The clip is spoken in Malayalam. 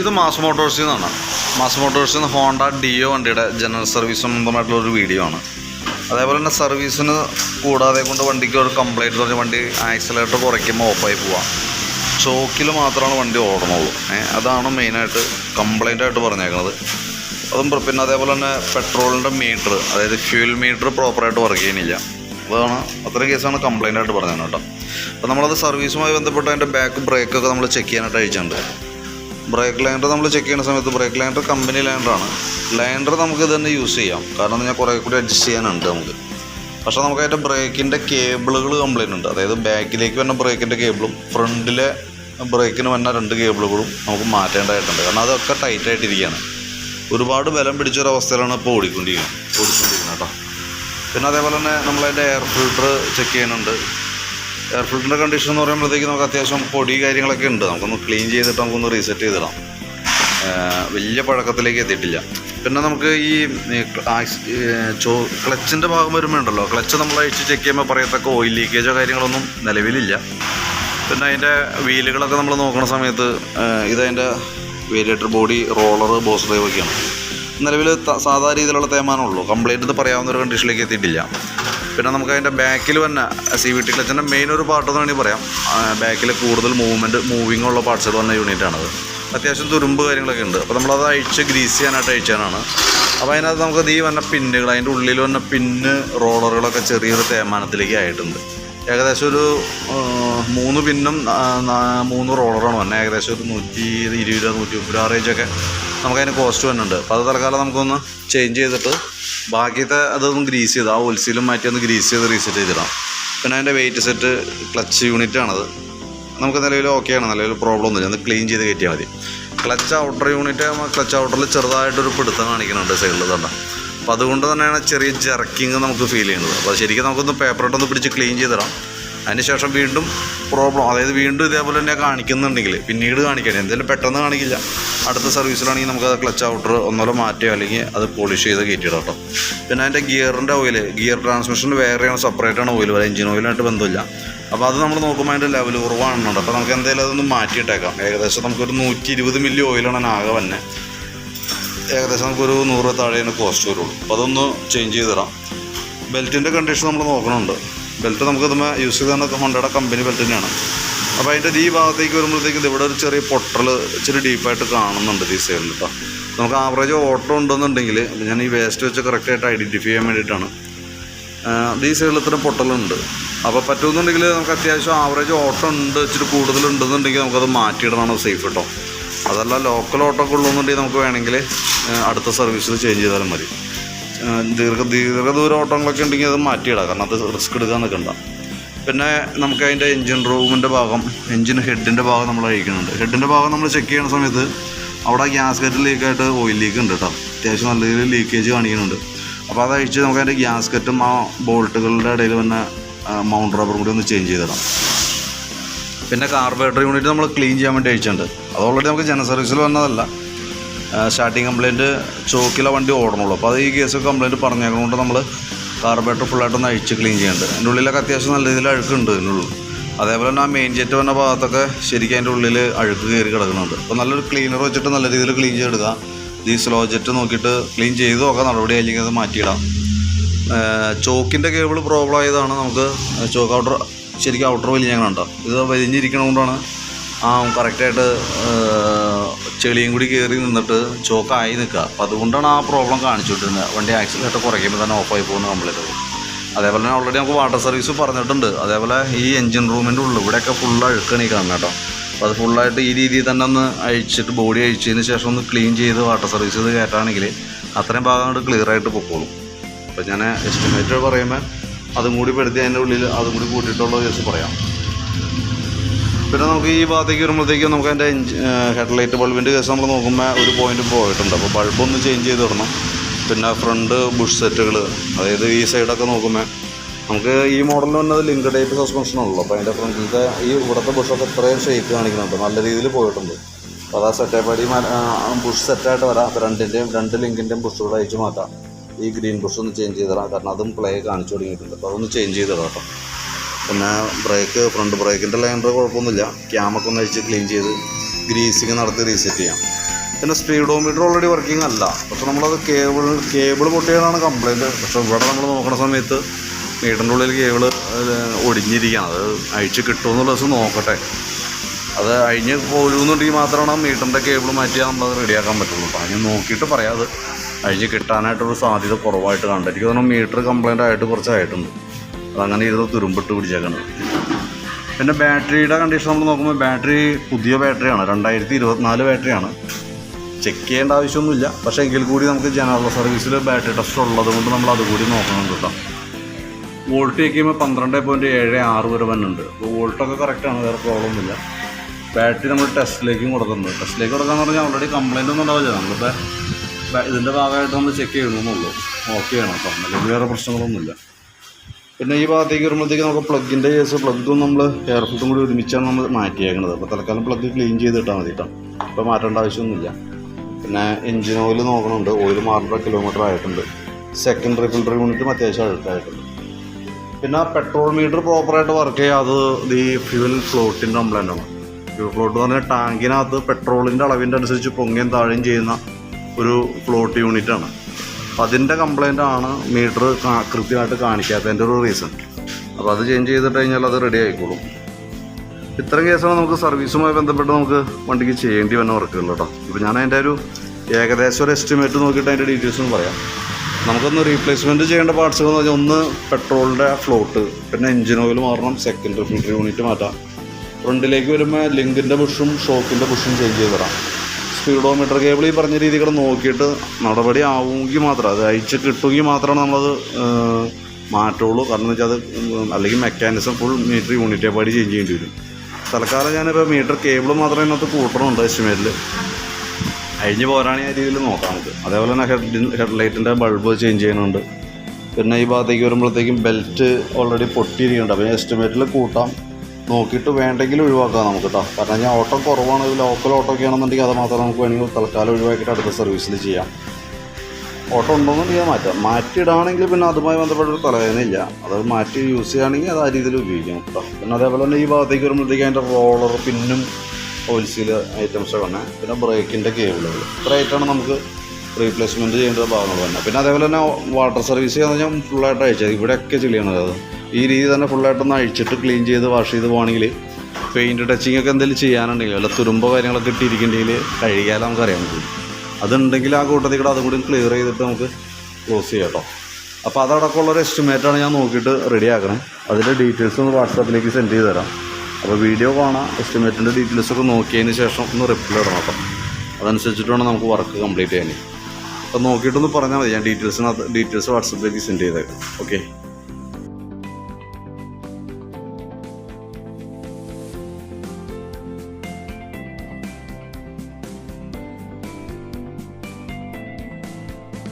ഇത് മാസ് മോട്ടോഴ്സിൽ നിന്നാണ് മാസ് മോട്ടോഴ്സിൽ നിന്ന് ഹോണ്ട ഡിയോ വണ്ടിയുടെ ജനറൽ സർവീസ് സംബന്ധമായിട്ടുള്ള ഒരു വീഡിയോ ആണ്. അതേപോലെ തന്നെ സർവീസിന് കൂടാതെ കൊണ്ട് വണ്ടിക്ക് ഒരു കംപ്ലൈന്റ് പറഞ്ഞ വണ്ടി ആക്സിലേറ്റർ കുറയ്ക്കുമ്പോൾ ഓഫായി പോവാം. ചോക്കിൽ മാത്രമാണ് വണ്ടി ഓടണുള്ളൂ. അതാണ് മെയിനായിട്ട് കംപ്ലൈന്റ് ആയിട്ട് പറഞ്ഞേക്കുന്നത് അതും പിന്നെ അതേപോലെ തന്നെ പെട്രോളിന്റെ മീറ്റർ അതായത് ഫ്യൂൽ മീറ്റർ പ്രോപ്പറായിട്ട് വർക്ക് ചെയ്യുന്നില്ല. അതാണ് അത്രയും കേസാണ് കംപ്ലൈന്റ് ആയിട്ട് പറഞ്ഞത് കേട്ടോ അപ്പോൾ നമ്മളത് സർവീസുമായി ബന്ധപ്പെട്ട് അതിന്റെ ബാക്ക് ബ്രേക്കൊക്കെ നമ്മൾ ചെക്ക് ചെയ്യാനായിട്ട് അയച്ചിട്ടുണ്ട്. ബ്രേക്ക് ലൈൻഡർ നമ്മൾ ചെക്ക് ചെയ്യുന്ന സമയത്ത് ബ്രേക്ക് ലൈൻഡർ കമ്പനി ലൈൻഡറാണ് ലൈൻഡർ നമുക്ക് തന്നെ യൂസ് ചെയ്യാം. കാരണം ഞാൻ കുറേ കൂടി അഡ്ജസ്റ്റ് ചെയ്യാനുണ്ട് നമുക്ക്. പക്ഷേ നമുക്ക് അതിന്റെ ബ്രേക്കിന്റെ കേബിളുകൾ കംപ്ലൈന്റ് ഉണ്ട്. അതായത് ബാക്കിലേക്ക് വരുന്ന ബ്രേക്കിന്റെ കേബിളും ഫ്രണ്ടിലെ ബ്രേക്കിന് വന്ന രണ്ട് കേബിളുകളും നമുക്ക് മാറ്റേണ്ടതായിട്ടുണ്ട്. കാരണം അതൊക്കെ ടൈറ്റ് ആയിട്ടിരിക്കുകയാണ്. ഒരുപാട് ബലം പിടിച്ചൊരവസ്ഥയിലാണ് ഇപ്പോൾ ഓടിക്കൊണ്ടിരിക്കുന്നത്. ഓടിക്കൊണ്ടിരിക്കുന്നത് കേട്ടോ. പിന്നെ അതേപോലെ തന്നെ നമ്മളതിന്റെ എയർ ഫിൽട്ടർ ചെക്ക് ചെയ്യുന്നുണ്ട്. എയർ ഫിൽറ്ററിന്റെ കണ്ടീഷൻ എന്ന് പറയുമ്പോഴത്തേക്ക് നമുക്ക് അത്യാവശ്യം പൊടി കാര്യങ്ങളൊക്കെ ഉണ്ട്. നമുക്കൊന്ന് ക്ലീൻ ചെയ്തിട്ട് നമുക്കൊന്ന് റീസെറ്റ് ചെയ്തിടാം. വലിയ പഴക്കത്തിലേക്ക് എത്തിയിട്ടില്ല. പിന്നെ നമുക്ക് ഈ ചോ ക്ലച്ചിന്റെ ഭാഗം വരുമ്പോൾ ഉണ്ടല്ലോ. ക്ലച്ച് നമ്മൾ അഴിച്ച് ചെക്ക് ചെയ്യുമ്പോൾ പറയത്തക്ക ഓയിൽ ലീക്കേജോ കാര്യങ്ങളൊന്നും നിലവിലില്ല. പിന്നെ അതിന്റെ വീലുകളൊക്കെ നമ്മൾ നോക്കുന്ന സമയത്ത് ഇതതിന്റെ variator body roller boss drive ഒക്കെയാണ്. നിലവിൽ സാധാ രീതിയിലുള്ള തേമാനമുള്ളൂ കംപ്ലയിന്റ് എന്ന് പറയാവുന്ന ഒരു കണ്ടീഷനിലേക്ക് എത്തിയിട്ടില്ല. പിന്നെ നമുക്ക് അതിന്റെ ബാക്കിൽ തന്നെ സി വി ടി ക്ലച്ചിന്റെ മെയിൻ ഒരു പാർട്ട് എന്ന് വേണമെങ്കിൽ പറയാം. ബാക്കിൽ കൂടുതൽ മൂവ്മെന്റ് മൂവിങ് ഉള്ള പാർട്സുകൾ വന്ന യൂണിറ്റാണത് അത്യാവശ്യം തുരുമ്പ് കാര്യങ്ങളൊക്കെ ഉണ്ട്. അപ്പോൾ നമ്മളത് അഴിച്ച് ഗ്രീസ് ചെയ്യാനായിട്ട് അഴിച്ചാനാണ്. അപ്പോൾ അതിനകത്ത് നമുക്ക് ഈ വന്ന പിന്നുകൾ അതിന്റെ ഉള്ളിൽ വന്ന പിന്ന് റോളറുകളൊക്കെ ചെറിയൊരു തേമാനത്തിലേക്ക് ആയിട്ടുണ്ട്. ഏകദേശം ഒരു മൂന്ന് പിന്നും മൂന്ന് റോളറാണ് വന്നത് ഏകദേശം ഒരു നൂറ്റി ഇരുപത് നൂറ്റി മുപ്പത് ആ റേഞ്ചൊക്കെ നമുക്കതിന് കോസ്റ്റ് വന്നിട്ടുണ്ട്. അപ്പോൾ അത് തൽക്കാലം നമുക്കൊന്ന് ചേഞ്ച് ചെയ്തിട്ട് ബാക്കിയത്തെ അതൊന്ന് ഗ്രീസ് ചെയ്ത്. ആ ഒൽസിലും മാറ്റി ഒന്ന് ഗ്രീസ് ചെയ്ത് റീസെറ്റ് ചെയ്തിടാം. പിന്നെ അതിന്റെ വെയിറ്റ് സെറ്റ് ക്ലച്ച് യൂണിറ്റ് ആണത്. നമുക്ക് നിലവിൽ ഓക്കെയാണ് നിലവിൽ പ്രോബ്ലം ഒന്നുമില്ല. ഒന്ന് ക്ലീൻ ചെയ്ത് കയറ്റിയാൽ മതി. ക്ലച്ച് ഔട്ടർ യൂണിറ്റ് ക്ലച്ച് ഔട്ടറിൽ ചെറുതായിട്ടൊരു പിടുത്തം കാണിക്കുന്നുണ്ട് സൈഡിൽ തന്നെ അപ്പോൾ അതുകൊണ്ട് തന്നെയാണ് ചെറിയ ജർക്കിങ് നമുക്ക് ഫീൽ ചെയ്യുന്നത്. അപ്പോൾ ശരിക്കും നമുക്കൊന്ന് പേപ്പറിട്ടൊന്ന് പിടിച്ച് ക്ലീൻ ചെയ്തിടാം. അതിന് ശേഷം വീണ്ടും പ്രോബ്ലം അതായത് വീണ്ടും ഇതേപോലെ തന്നെ കാണിക്കുന്നുണ്ടെങ്കിൽ പിന്നീട് കാണിക്കണം എന്തെങ്കിലും പെട്ടെന്ന് കാണിക്കില്ല. അടുത്ത സർവീസിലാണെങ്കിൽ നമുക്ക് അത് ക്ലച്ച് ഔട്ടർ ഒന്നുകൂടെ മാറ്റിയോ അല്ലെങ്കിൽ അത് പോളിഷ് ചെയ്ത് കയറ്റിയിടാം കേട്ടോ. പിന്നെ അതിന്റെ ഗിയറിന്റെ ഓയിൽ ഗിയർ ട്രാൻസ്മിഷൻ വേറെയാണ് സെപ്പറേറ്റാണ് ഓയിൽ ഓയിൽ എഞ്ചിൻ ഓയിലായിട്ട് ബന്ധമില്ല. അപ്പോൾ അത് നമ്മൾ നോക്കുമ്പോൾ അതിന്റെ ലെവൽ കുറവാണെന്നുണ്ട്. അപ്പോൾ നമുക്ക് എന്തായാലും അതൊന്ന് മാറ്റിയിട്ടേക്കാം. ഏകദേശം നമുക്കൊരു നൂറ്റി ഇരുപത് മില്ലി ഓയിലാണ് ആകെ തന്നെ ഏകദേശം നമുക്കൊരു നൂറ് താഴെയാണ് കോസ്റ്റ് വരുള്ളൂ. അപ്പോൾ അതൊന്ന് ചേഞ്ച് ചെയ്തിടാം. ബെൽറ്റിന്റെ കണ്ടീഷൻ നമ്മൾ നോക്കണുണ്ട്. ബെൽറ്റ് നമുക്ക് ഇതുമ്പോൾ യൂസ് ചെയ്ത ഹോണ്ടയുടെ കമ്പനി ബെൽറ്റ് തന്നെയാണ്. അപ്പോൾ അതിന്റെ ഈ ഭാഗത്തേക്ക് വരുമ്പോഴത്തേക്കും ഇവിടെ ഒരു ചെറിയ പൊട്ടൽ ഇച്ചിരി ഡീപ്പായിട്ട് കാണുന്നുണ്ട് ഈ സൈഡിൽ കേട്ടോ നമുക്ക് ആവറേജ് ഓട്ടോ ഉണ്ടെന്നുണ്ടെങ്കിൽ ഞാൻ ഈ വേസ്റ്റ് വെച്ച് കറക്റ്റായിട്ട് ഐഡന്റിഫൈ ചെയ്യാൻ വേണ്ടിയിട്ടാണ്. ഈ സൈഡിൽ ഇത്ര പൊട്ടലുണ്ട്. അപ്പോൾ പറ്റുമെന്നുണ്ടെങ്കിൽ നമുക്ക് അത്യാവശ്യം ആവറേജ് ഓട്ടോ ഉണ്ട് ഇച്ചിരി കൂടുതലുണ്ടെന്നുണ്ടെങ്കിൽ നമുക്കത് മാറ്റിയിടണം സേഫ് കേട്ടോ അതല്ല ലോക്കൽ ഓട്ടോ ഒക്കെ ഉള്ളൂന്നുണ്ടെങ്കിൽ നമുക്ക് വേണമെങ്കിൽ അടുത്ത സർവീസിൽ ചേഞ്ച് ചെയ്താലും മതി. ദീർഘ ദീർഘദൂര ഓട്ടങ്ങളൊക്കെ ഉണ്ടെങ്കിൽ അത് മാറ്റിയിടാം. കാരണം അത് റിസ്ക് എടുക്കാൻ നിൽക്കണ്ട. പിന്നെ നമുക്ക് അതിന്റെ എൻജിൻ റൂമിന്റെ ഭാഗം എൻജിൻ ഹെഡിന്റെ ഭാഗം നമ്മൾ അഴിക്കുന്നുണ്ട്. ഹെഡിന്റെ ഭാഗം നമ്മൾ ചെക്ക് ചെയ്യുന്ന സമയത്ത് അവിടെ ഗ്യാസ് കറ്റ് ലീക്കായിട്ട് ഓയിൽ ലീക്ക് ഉണ്ട് കേട്ടോ. അത്യാവശ്യം നല്ല രീതിയിൽ ലീക്കേജ് കാണിക്കുന്നുണ്ട്. അപ്പോൾ അത് അഴിച്ച് നമുക്ക് അതിന്റെ ഗ്യാസ് കറ്റും ആ ബോൾട്ടുകളുടെ ഇടയിൽ തന്നെ മൗണ്ട് റബ്ബറും കൂടി ഒന്ന് ചേഞ്ച് ചെയ്തിടാം. പിന്നെ കാർബറേറ്റർ യൂണിറ്റ് നമ്മൾ ക്ലീൻ ചെയ്യാൻ വേണ്ടി അയച്ചിട്ടുണ്ട് അത് ഓൾറെഡി നമുക്ക് ജന സർവീസിൽ വന്നതല്ല. സ്റ്റാർട്ടിങ് കംപ്ലയിന്റ് ചോക്കിലെ വണ്ടി ഓടണുള്ളൂ. അപ്പോൾ അത് ഈ കേസ് കംപ്ലയിന്റ് പറഞ്ഞേക്കൊണ്ട് നമ്മൾ കാർബറേറ്റർ ഫുള്ളായിട്ടൊന്ന് അഴിച്ച് ക്ലീൻ ചെയ്യുന്നുണ്ട് അതിന്റെ ഉള്ളിലൊക്കെ അത്യാവശ്യം നല്ല രീതിയിൽ അഴുക്കുണ്ട് ഇതിനുള്ളിൽ. അതേപോലെ തന്നെ ആ മെയിൻ ജെറ്റ് വന്ന ഭാഗത്തൊക്കെ ശരിക്കും അതിന്റെ ഉള്ളിൽ അഴുക്ക് കയറി കിടക്കുന്നുണ്ട്. അപ്പോൾ നല്ലൊരു ക്ലീനർ വെച്ചിട്ട് നല്ല രീതിയിൽ ക്ലീൻ ചെയ്തെടുക്കുക. ഈ സ്ലോ ജെറ്റ് നോക്കിയിട്ട് ക്ലീൻ ചെയ്ത് നോക്കാം നടപടി അല്ലെങ്കിൽ അത് മാറ്റിയിടാം. ചോക്കിന്റെ കേബിൾ പ്രോബ്ലം ആയതാണ് നമുക്ക് ചോക്ക് ഔട്ടർ ശരിക്കും ഔട്ടർ വലിഞ്ഞങ്ങളുണ്ടോ ഇത് വലിഞ്ഞിരിക്കണതുകൊണ്ടാണ് ആ കറക്റ്റായിട്ട് ചെളിയും കൂടി കയറി നിന്നിട്ട് ചോക്കായി നിൽക്കുക. അപ്പോൾ അതുകൊണ്ടാണ് ആ പ്രോബ്ലം കാണിച്ചുകൊണ്ടിരുന്നത്. വണ്ടി ആക്സിഡന്റ് കുറയ്ക്കുമ്പോൾ തന്നെ ഓഫായി പോകുന്ന കംപ്ലൈന്റ് അതേപോലെ തന്നെ ഓൾറെഡി നമുക്ക് വാട്ടർ സർവീസ് പറഞ്ഞിട്ടുണ്ട്. അതേപോലെ ഈ എൻജിൻ റൂമിന്റെ ഉള്ളിൽ ഇവിടെയൊക്കെ ഫുൾ അഴുക്കണി കാണുന്നത് കേട്ടോ. അപ്പോൾ അത് ഫുള്ളായിട്ട് ഈ രീതിയിൽ തന്നെ ഒന്ന് അഴിച്ചിട്ട് ബോഡി അഴിച്ചതിന് ശേഷം ഒന്ന് ക്ലീൻ ചെയ്ത് വാട്ടർ സർവീസ് ചെയ്ത് കയറ്റുകയാണെങ്കിൽ അത്രയും ഭാഗം കൊണ്ട് ക്ലിയർ ആയിട്ട് പൊക്കോളും. അപ്പോൾ ഞാൻ എസ്റ്റിമേറ്റ് പറയുമ്പോൾ അതും കൂടി പെടുത്തി അതിന്റെ ഉള്ളിൽ അതും കൂടി കൂട്ടിയിട്ടുള്ള കേസ് പറയാം. പിന്നെ നമുക്ക് ഈ ഭാഗത്തേക്ക് വരുമ്പോഴത്തേക്കും നമുക്ക് അതിന്റെ ഹെഡ്ലൈറ്റ് ബൾബിന്റെ കേസ് നമ്മൾ നോക്കുമ്പോൾ ഒരു പോയിന്റ് പോയിട്ടുണ്ട്. അപ്പോൾ ബൾബൊന്ന് ചേഞ്ച് ചെയ്ത് ഇടണം പിന്നെ ഫ്രണ്ട് ബുഷ് സെറ്റുകൾ അതായത് ഈ സൈഡൊക്കെ നോക്കുമ്പോൾ നമുക്ക് ഈ മോഡലിൽ വന്നത് ലിങ്ക് ടൈപ്പ് സസ്പെൻഷൻ ഉള്ളൂ അപ്പോൾ അതിന്റെ ഫ്രണ്ടിലത്തെ ഈ ഇവിടുത്തെ ബുഷൊക്കെ ഇത്രയും ഷേക്ക് കാണിക്കുന്നുണ്ട്. നല്ല രീതിയിൽ പോയിട്ടുണ്ട്. അപ്പോൾ അതാ സെറ്റേപ്പടി ബുഷ് സെറ്റായിട്ട് വരാം. അപ്പോൾ രണ്ടിന്റെയും രണ്ട് ലിങ്കിന്റെയും ബുഷുകൂടെ അയച്ചു മാറ്റാം. ഈ ഗ്രീൻ ബുഷ് ഒന്ന് ചേഞ്ച് ചെയ്തിടാം കാരണം അതും പ്ലേ കാണിച്ചു തുടങ്ങിയിട്ടുണ്ട്. അപ്പോൾ അതൊന്ന് ചേഞ്ച് ചെയ്തിടാം കേട്ടോ. പിന്നെ ബ്രേക്ക് ഫ്രണ്ട് ബ്രേക്കിന്റെ ലൈനർ കുഴപ്പമൊന്നുമില്ല. ക്യാമൊക്കെ ഒന്ന് അഴിച്ച് ക്ലീൻ ചെയ്ത് ഗ്രീസിങ് നടത്തി റീസെറ്റ് ചെയ്യാം. പിന്നെ സ്പീഡോമീറ്റർ ഓൾറെഡി വർക്കിംഗ് അല്ല. പക്ഷെ നമ്മളത് കേബിൾ കേബിൾ പൊട്ടിയതാണ് കംപ്ലയിന്റ് പക്ഷെ ഇവിടെ നമ്മൾ നോക്കുന്ന സമയത്ത് മീറ്ററിന്റെ ഉള്ളിൽ കേബിൾ ഒടിഞ്ഞിരിക്കുകയാണ്. അത് അഴിച്ച് കിട്ടുമെന്നുള്ള ദിവസം നോക്കട്ടെ. അത് അഴിഞ്ഞ് പോരുന്നുണ്ടെങ്കിൽ മാത്രമാണ് മീറ്ററിന്റെ കേബിൾ മാറ്റിയാൽ നമ്മളത് റെഡിയാക്കാൻ പറ്റുള്ളൂ. അപ്പോൾ അതിന് നോക്കിയിട്ട് പറയാം അത്. അഴിഞ്ഞ് കിട്ടാനായിട്ടൊരു സാധ്യത കുറവായിട്ട് കണ്ടിരിക്കും എനിക്ക് മീറ്റർ കംപ്ലയിന്റ് ആയിട്ട് കുറച്ചായിട്ടുണ്ട്. അതങ്ങനെ ഇരുന്ന് തുരുമ്പിട്ട് പിടിച്ചേക്കണം പിന്നെ ബാറ്ററിയുടെ കണ്ടീഷൻ നമ്മൾ നോക്കുമ്പോൾ ബാറ്ററി പുതിയ ബാറ്ററിയാണ് രണ്ടായിരത്തി ഇരുപത്തിനാല് ബാറ്ററിയാണ് ചെക്ക് ചെയ്യേണ്ട ആവശ്യമൊന്നുമില്ല. പക്ഷേ എങ്കിൽ കൂടി നമുക്ക് ജനറൽ സർവീസിൽ ബാറ്ററി ടെസ്റ്റ് ഉള്ളത് കൊണ്ട് നമ്മൾ അതുകൂടി നോക്കണം കേട്ടോ. വോൾട്ട് ചെയ്യുമ്പോൾ പന്ത്രണ്ട് പോയിന്റ് ഏഴ് ആറ് വരെ വന്നുണ്ട് അപ്പോൾ വോൾട്ടൊക്കെ കറക്റ്റാണ് വേറെ പ്രോബ്ലം ഒന്നുമില്ല. ബാറ്ററി നമ്മൾ ടെസ്റ്റിലേക്കും കൊടുക്കുന്നുണ്ട് ടെസ്റ്റിലേക്ക് കൊടുക്കാന്ന് പറഞ്ഞാൽ ഓൾറെഡി കംപ്ലൈന്റ് ഒന്നും ഉണ്ടാവില്ല. നമ്മളിപ്പോൾ ഇതിന്റെ ഭാഗമായിട്ട് നമ്മൾ ചെക്ക് ചെയ്യണമെന്നുള്ളൂ ഓക്കെ ആണ്? കേട്ടോ അല്ലെങ്കിൽ വേറെ പ്രശ്നങ്ങളൊന്നുമില്ല. പിന്നെ ഈ ഭാഗത്തേക്ക് വരുമ്പോഴത്തേക്ക് നമുക്ക് പ്ലഗിന്റെ കേസ് പ്ലഗും നമ്മൾ എയർ ഫിൽറ്ററും കൂടി ഒരുമിച്ചാണ് നമ്മൾ മാറ്റിയേക്കുന്നത് അപ്പോൾ തൽക്കാലം പ്ലഗ് ക്ലീൻ ചെയ്തിട്ടാൽ മതി കേട്ടോ ഇപ്പോൾ മാറ്റേണ്ട ആവശ്യമൊന്നുമില്ല. പിന്നെ എഞ്ചിൻ ഓയിൽ നോക്കണുണ്ട്. ഓയിൽ മാറേണ്ട കിലോമീറ്റർ ആയിട്ടുണ്ട്. സെക്കൻഡറി ഫിൽറ്റർ യൂണിറ്റും അത്യാവശ്യം അഴുക്കായിട്ടുണ്ട്. പിന്നെ പെട്രോൾ മീറ്റർ പ്രോപ്പറായിട്ട് വർക്ക് ചെയ്യാതെ ഈ ഫ്യൂൽ ഫ്ലോട്ടിന്റെ കംപ്ലൈന്റ് ആണ് ഫ്യൂൽ ഫ്ലോട്ട് എന്ന് പറഞ്ഞാൽ ടാങ്കിനകത്ത് പെട്രോളിന്റെ അളവിന്റെ അനുസരിച്ച് പൊങ്ങയും താഴെയും ചെയ്യുന്ന ഒരു ഫ്ലോട്ട് യൂണിറ്റാണ് അപ്പം അതിന്റെ കംപ്ലൈന്റ് ആണ് മീറ്റർ കൃത്യമായിട്ട് കാണിക്കാത്തതിന്റെ ഒരു റീസൺ അപ്പോൾ അത് ചേഞ്ച് ചെയ്തിട്ട് കഴിഞ്ഞാൽ അത് റെഡി ആയിക്കോളും. ഇത്തരം കേസാണ് നമുക്ക് സർവീസുമായി ബന്ധപ്പെട്ട് നമുക്ക് വണ്ടിക്ക് ചെയ്യേണ്ടി വന്ന വർക്കുകൾ കേട്ടോ. ഇപ്പോൾ ഞാൻ അതിന്റെ ഒരു ഏകദേശം ഒരു എസ്റ്റിമേറ്റ് നോക്കിയിട്ട് അതിന്റെ ഡീറ്റെയിൽസും പറയാം. നമുക്കൊന്ന് റീപ്ലേസ്മെന്റ് ചെയ്യേണ്ട പാർട്സുകൾ എന്ന് പറഞ്ഞാൽ ഒന്ന് പെട്രോളിന്റെ ഫ്ലോട്ട് പിന്നെ എഞ്ചിൻ ഓയിൽ മാറണം സെക്കൻഡ് ഫിൽറ്റർ യൂണിറ്റ് മാറ്റാം. ഫ്രണ്ടിലേക്ക് വരുമ്പോൾ ലിങ്കിന്റെ ബുഷും ഷോക്കിന്റെ ബുഷും ചേഞ്ച് ചെയ്ത് തരാം. സ്പീഡോമീറ്റർ കേബിൾ ഈ പറഞ്ഞ രീതികൾ നോക്കിയിട്ട് നടപടി ആവുമെങ്കിൽ മാത്രം അത് അയച്ച് കിട്ടുമെങ്കിൽ മാത്രമാണ് നമ്മളത് മാറ്റുള്ളൂ. കാരണം വെച്ചാൽ അത് അല്ലെങ്കിൽ മെക്കാനിസം ഫുൾ മീറ്റർ യൂണിറ്റ് പാടി ചേഞ്ച് ചെയ്യേണ്ടി വരും. തൽക്കാലം ഞാനിപ്പോൾ മീറ്റർ കേബിൾ മാത്രമേ ഇതിനകത്ത് കൂട്ടണമുണ്ട് എസ്റ്റിമേറ്റിൽ അഴിഞ്ഞ് പോരാണെങ്കിൽ ആ രീതിയിൽ നോക്കാം നമുക്ക്. അതേപോലെ തന്നെ ഹെഡ് ഹെഡ്ലൈറ്റിന്റെ ബൾബ് ചേഞ്ച് ചെയ്യുന്നുണ്ട്. പിന്നെ ഈ ഭാഗത്തേക്ക് വരുമ്പോഴത്തേക്കും ബെൽറ്റ് ഓൾറെഡി പൊട്ടിയിരിക്കുന്നുണ്ട്. അപ്പോൾ എസ്റ്റിമേറ്റിൽ കൂട്ടാം. നോക്കിയിട്ട് വേണ്ടെങ്കിൽ ഒഴിവാക്കാം നമുക്ക് കേട്ടോ കാരണം ഞാൻ ഓട്ടം കുറവാണ് ലോക്കൽ ഓട്ടോ ഒക്കെ ആണെന്നുണ്ടെങ്കിൽ അത് മാത്രം നമുക്ക് വേണമെങ്കിൽ തൽക്കാലം ഒഴിവാക്കിയിട്ട് അടുത്ത സർവീസിൽ ചെയ്യാം. ഓട്ടോ ഉണ്ടോയെന്നുണ്ടെങ്കിൽ മാറ്റാം. മാറ്റിയിടാണെങ്കിൽ പിന്നെ അതുമായി ബന്ധപ്പെട്ടൊരു തലവേദനയില്ല. അത് മാറ്റി യൂസ് ചെയ്യുകയാണെങ്കിൽ അത് ആ രീതിയിൽ ഉപയോഗിക്കാം കേട്ടോ പിന്നെ അതേപോലെ തന്നെ ഈ ഭാഗത്തേക്ക് വരുമ്പോഴത്തേക്ക് അതിന്റെ റോളർ പിന്നും ഓയിൽ സീൽ ഐറ്റംസ് തന്നെ പിന്നെ ബ്രേക്കിന്റെ കേബിളുകൾ ഇത്രയായിട്ടാണ് നമുക്ക് റീപ്ലേസ്മെന്റ് ചെയ്യേണ്ട ഭാഗങ്ങൾ തന്നെ പിന്നെ അതേപോലെ തന്നെ വാട്ടർ സർവീസ് ചെയ്യാന്ന് പറഞ്ഞാൽ ഫുള്ളായിട്ട് അയച്ചത് ഇവിടെയൊക്കെ ചെളിയാണ് അത്. ഈ രീതി തന്നെ ഫുള്ളായിട്ടൊന്ന് അഴിച്ചിട്ട് ക്ലീൻ ചെയ്ത് വാഷ് ചെയ്ത് പോകണമെങ്കിൽ പെയിന്റ് ടച്ചിങ് ഒക്കെ എന്തെങ്കിലും ചെയ്യാനുണ്ടെങ്കിൽ വല്ല തുരുമ്പോ കാര്യങ്ങളൊക്കെ ഇട്ടിരിക്കണമെങ്കിൽ കഴുകിയാൽ നമുക്ക് അറിയാൻ പറ്റും. അതുണ്ടെങ്കിൽ ആ കൂട്ടത്തിൽ കൂടെ അതും കൂടി ക്ലിയർ ചെയ്തിട്ട് നമുക്ക് ക്ലോസ് ചെയ്യാം കേട്ടോ അപ്പോൾ അതടക്കമുള്ള ഒരു എസ്റ്റിമേറ്റാണ് ഞാൻ നോക്കിയിട്ട് റെഡി ആക്കണം. അതിന്റെ ഡീറ്റെയിൽസ് ഒന്ന് വാട്സാപ്പിലേക്ക് സെൻഡ് ചെയ്ത് തരാം. അപ്പോൾ വീഡിയോ കാണാം എസ്റ്റിമേറ്റിന്റെ ഡീറ്റെയിൽസ് ഒക്കെ നോക്കിയതിന് ശേഷം ഒന്ന് റിപ്ലൈ ഇടണം കേട്ടോ അതനുസരിച്ചിട്ട് വേണം നമുക്ക് വർക്ക് കംപ്ലീറ്റ് ചെയ്യാൻ അപ്പോൾ നോക്കിയിട്ടൊന്ന് പറഞ്ഞാൽ മതി ഞാൻ ഡീറ്റെയിൽസിനകത്ത് ഡീറ്റെയിൽസ് വാട്സപ്പിലേക്ക് സെൻഡ് ചെയ്തേക്കാം ഓക്കെ